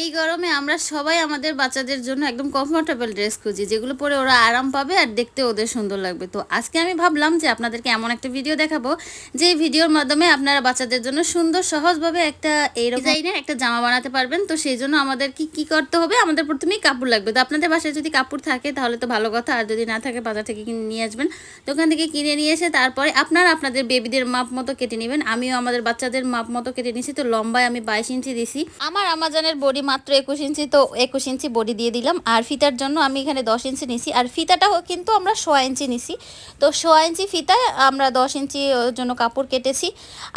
এই গরমে আমরা সবাই আমাদের বাচ্চাদের জন্য একদম কমফোর্টেবল ড্রেস খুঁজি যেগুলো পরে ওরা আরাম পাবে আর দেখতে ওদের সুন্দর লাগবে। তো আজকে আমি ভাবলাম যে আপনাদেরকে এমন একটা ভিডিও দেখাবো যে ভিডিওর মাধ্যমে আপনারা বাচ্চাদের জন্য সুন্দর সহজভাবে একটা এই ডিজাইনের একটা জামা বানাতে পারবেন। তো সেই জন্য আমাদের কি কি করতে হবে? আমাদের প্রথমেই কাপড় লাগবে। তো আপনাদের বাসায় যদি কাপড় থাকে তাহলে তো ভালো কথা। আর যদি না থাকে বাজার থেকে কিনে নিয়ে আসবেন। দোকান থেকে কিনে নিয়ে এসে তারপরে আপনারা আপনাদের বেবিদের মাপ মতো কেটে নেবেন। আমিও আমাদের বাচ্চাদের মাপ মতো কেটে নিয়েছি তো লম্বায় আমি বাইশ ইঞ্চি দিছি। আমার আমাজনের বডি মাত্র একুশ ইঞ্চি, তো একুশ ইঞ্চি বডি দিয়ে দিলাম। আর ফিতার জন্য আমি এখানে দশ ইঞ্চি নিছি। আর ফিতাটাও কিন্তু আমরা সোয়া ইঞ্চি নিছি। তো সোয়া ইঞ্চি ফিতায় আমরা দশ ইঞ্চি জন্য কাপড় কেটেছি।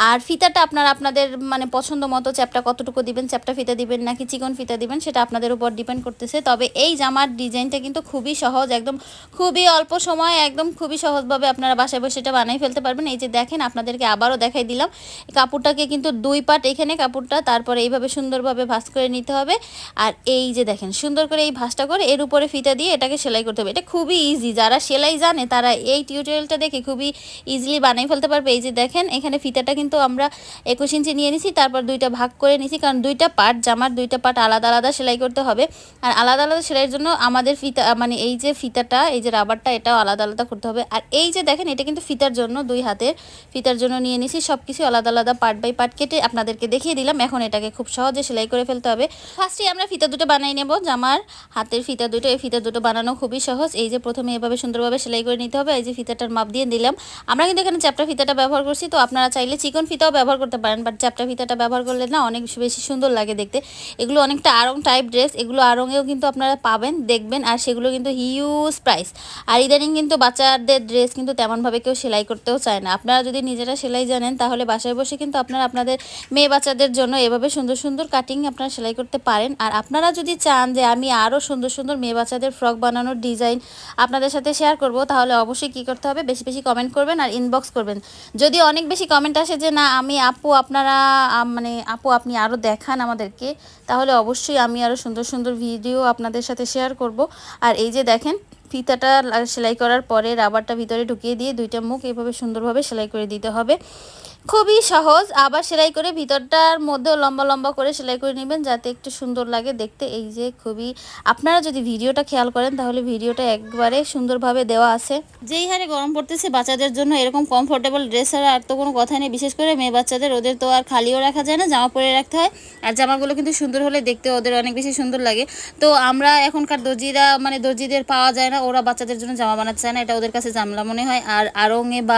আর ফিতাটা আপনারা আপনাদের মানে পছন্দ মতো চ্যাপটা কতটুকু দিবেন, চ্যাপটা ফিতা দিবেন নাকি চিকন ফিতা দিবেন, সেটা আপনাদের উপর ডিপেন্ড করতেছে। তবে এই জামার ডিজাইনটা কিন্তু খুবই সহজ, একদম খুবই অল্প সময়, একদম খুবই সহজভাবে আপনারা বাসায় বসে এটা বানিয়ে ফেলতে পারবেন। এই যে দেখেন, আপনাদেরকে আবারও দেখাই দিলাম। কাপড়টাকে কিন্তু দুই পাট এখানে কাপড়টা, তারপরে এইভাবে সুন্দরভাবে ভাঁজ করে নিতে হবে। আর এই যে দেখেন, সুন্দর করে এই ভাঁজটা করে এর উপরে ফিতা দিয়ে এটাকে সেলাই করতে হবে। এটা খুবই ইজি যারা সেলাই জানে তারা এই টিউটোরিয়ালটা দেখে খুবই ইজিলি বানিয়ে ফেলতে পারবে। এই যে দেখেন, এখানে ফিতাটা কিন্তু আমরা একুশ ইঞ্চি নিয়ে নিছি, তারপর দুইটা ভাগ করে নিছি, কারণ দুইটা পার্ট জামার দুইটা পার্ট আলাদা আলাদা সেলাই করতে হবে। আর আলাদা আলাদা সেলাইয়ের জন্য আমাদের ফিতা মানে এই যে ফিতাটা, এই যে রাবারটা, এটাও আলাদা আলাদা করতে হবে। আর এই যে দেখেন, এটা কিন্তু ফিতার জন্য, দুই হাতের ফিতার জন্য নিয়ে নিছি সব কিছু আলাদা আলাদা পার্ট বাই পার্ট কেটে আপনাদেরকে দেখিয়ে দিলাম। এখন এটাকে খুব সহজে সেলাই করে ফেলতে হবে। ফার্স্টে আমরা ফিতা দুটো বানাই নেব, জামার হাতের ফিতা দুটো, এই ফিতা দুটো বানানো খুবই সহজ। এই যে প্রথমে এভাবে সুন্দরভাবে সেলাই করে নিতে হবে, এই যে ফিতাটার মাপ দিয়ে দিলাম আমরা কিন্তু এখানে চ্যাপটা ফিতাটা ব্যবহার করছি, তো আপনারা চাইলে চিকন ফিতাও ব্যবহার করতে পারেন বাট চ্যাপটা ফিতাটা ব্যবহার করলে না অনেক বেশি সুন্দর লাগে দেখতে। এগুলো অনেকটা আরং টাইপ ড্রেস এগুলো আরঙেও কিন্তু আপনারা পাবেন, দেখবেন, আর সেগুলো কিন্তু হিউজ প্রাইস আর ইদানিং কিন্তু বাচ্চাদের ড্রেস কিন্তু তেমনভাবে কেউ সেলাই করতেও চায় না। আপনারা যদি নিজেরা সেলাই জানেন, তাহলে বাসায় বসে কিন্তু আপনারা আপনাদের মেয়ে বাচ্চাদের জন্য এভাবে সুন্দর সুন্দর কাটিং আপনারা সেলাই করতে পারেন। আর আপনারা যদি চান যে আমি আরও সুন্দর সুন্দর মেয়ে বাচ্চাদের ফ্রক বানানোর ডিজাইন আপনাদের সাথে শেয়ার করব, তাহলে অবশ্যই কী করতে হবে? বেশি বেশি কমেন্ট করবেন আর ইনবক্স করবেন। যদি অনেক বেশি কমেন্ট আসে যে, না, আমি আপু, আপনারা মানে আপু, আপনি আরও দেখান আমাদেরকে, তাহলে অবশ্যই আমি আরও সুন্দর সুন্দর ভিডিও আপনাদের সাথে শেয়ার করব। আর এই যে দেখেন ফিতাটা সেলাই করার পরে রাবারটা ভিতরে ঢুকিয়ে দিয়ে দুইটা মুখ এভাবে সুন্দরভাবে সেলাই করে দিতে হবে। খুবই সহজ। আবার সেলাই করে ভিতরটার মধ্যেও লম্বা লম্বা করে সেলাই করে নেবেন যাতে একটু সুন্দর লাগে দেখতে। এই যে খুবই আপনারা যদি ভিডিওটা খেয়াল করেন তাহলে ভিডিওটা একবারে সুন্দরভাবে দেওয়া আছে। যেই হারে গরম পড়তেছে বাচ্চাদের জন্য এরকম কমফোর্টেবল ড্রেস ছাড়া আর তো কোনো কথা নেই। বিশেষ করে মেয়ে বাচ্চাদের, ওদের তো আর খালিও রাখা যায় না, জামা পরে রাখতে হয়। আর জামাগুলো কিন্তু সুন্দর হলে দেখতে ওদের অনেক বেশি সুন্দর লাগে। তো আমরা এখনকার দর্জিরা মানে দর্জিদের পাওয়া যায় না। ওরা বাচ্চাদের জন্য জামা বানাতে চায় না, এটা ওদের কাছে জামলা মনে হয়। আর আরঙে বা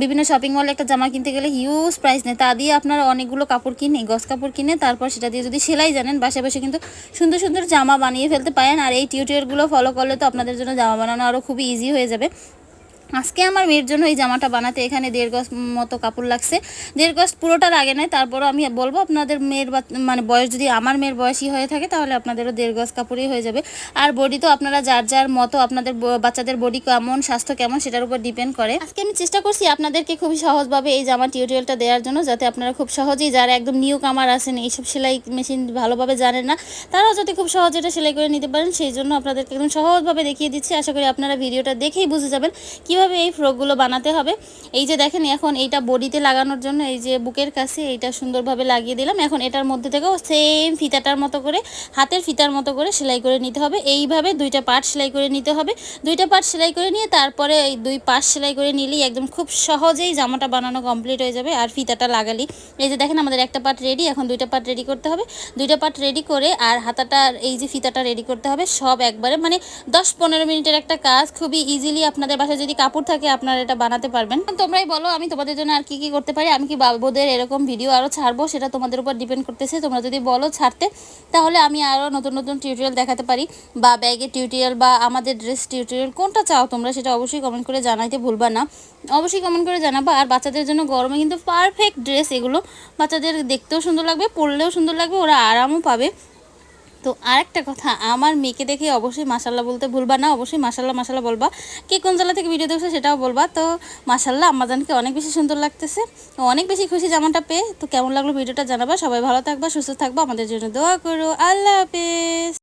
বিভিন্ন শপিং মলে একটা জামা কিনতে গেলে হিউজ প্রাইস নেয়। তা দিয়ে আপনারা অনেকগুলো কাপড় কিনে, গস কাপড় কিনে, তারপর সেটা দিয়ে যদি সেলাই জানেন বাসে বসে কিন্তু সুন্দর সুন্দর জামা বানিয়ে ফেলতে পারেন। আর এই টিউটোরিয়ালগুলো ফলো করলে তো আপনাদের জন্য জামা বানানো আরও খুবই ইজি হয়ে যাবে। আজকে আমার মেয়ের জন্য এই জামাটা বানাতে এখানে দেড় গজ মতো কাপড় লাগছে। দেড় গজ পুরোটা লাগে নাই তারপরও আমি বলব আপনাদের মেয়ের মানে বয়স যদি আমার মেয়ের বয়সই হয়ে থাকে, তাহলে আপনাদেরও দেড় গজ কাপড়ই হয়ে যাবে। আর বডি তো আপনারা যার যার মতো আপনাদের বাচ্চাদের বডি কেমন, স্বাস্থ্য কেমন, সেটার উপর ডিপেন্ড করে। আজকে আমি চেষ্টা করছি আপনাদেরকে খুবই সহজভাবে এই জামা টিউটোরিয়ালটা দেওয়ার জন্য, যাতে আপনারা খুব সহজেই যারা একদম নিউ কামার আছেন, এইসব সেলাই মেশিন ভালোভাবে জানেন না, তারাও যাতে খুব সহজে এটা সেলাই করে নিতে পারেন। সেই জন্য আপনাদেরকে একদম সহজভাবে দেখিয়ে দিচ্ছি। আশা করি আপনারা ভিডিওটা দেখেই বুঝে যাবেন কীভাবে এই ফ্রকগুলো বানাতে হবে? এই যে দেখেন, এখন এইটা বডিতে লাগানোর জন্য এই যে বুকের কাছে এইটা সুন্দরভাবে লাগিয়ে দিলাম। এখন এটার মধ্যে থেকেও সেম ফিতাটার মতো করে, হাতের ফিতার মতো করে সেলাই করে নিতে হবে। এইভাবে দুইটা পার্ট সেলাই করে নিতে হবে। দুইটা পার্ট সেলাই করে নিয়ে তারপরে এই দুই পাশ সেলাই করে নিলেই একদম খুব সহজেই জামাটা বানানো কমপ্লিট হয়ে যাবে আর ফিতাটা লাগালি। এই যে দেখেন, আমাদের একটা পার্ট রেডি এখন দুইটা পার্ট রেডি করতে হবে। দুইটা পার্ট রেডি করে আর হাতাটা এই যে ফিতাটা রেডি করতে হবে। সব একবারে মানে দশ পনেরো মিনিটের একটা কাজ। খুবই ইজিলি আপনাদের বাসায় যদি কাপড় থাকে, আপনারা এটা বানাতে পারবেন। তোমরাই বলো, আমি তোমাদের জন্য আর কি কি করতে পারি? আমি কি বাবুদের এরকম ভিডিও আরও ছাড়বো? সেটা তোমাদের উপর ডিপেন্ড করতেছে। তোমরা যদি বলো ছাড়তে, তাহলে আমি আরও নতুন নতুন টিউটোরিয়াল দেখাতে পারি। বা ব্যাগের টিউটোরিয়াল বা আমাদের ড্রেস টিউটোরিয়াল কোনটা চাও তোমরা সেটা অবশ্যই কমেন্ট করে জানাইতে ভুলবা না। অবশ্যই কমেন্ট করে জানাবা। আর বাচ্চাদের জন্য গরমে কিন্তু পারফেক্ট ড্রেস এগুলো। বাচ্চাদের দেখতেও সুন্দর লাগবে, পরলেও সুন্দর লাগবে, ওরা আরামও পাবে। তো আরেকটা কথা, আমার মেয়েকে দেখে অবশ্যই মাসাল্লাহ বলতে ভুলবা না, অবশ্যই মাসাল্লাহ মাসাল্লাহ বলবা। কে কোন জেলা থেকে ভিডিও দেখছ সেটাও বলবা। তো মাসাল্লাহ আমাজানকে অনেক বেশি সুন্দর লাগতেছে অনেক বেশি খুশি জামাটা পেয়ে। তো কেমন লাগল ভিডিওটা জানাবা, সবাই ভালো থাকবা, সুস্থ থাকবা, আমাদের জন্য দোয়া করো। আল্লাহ হাফেজ।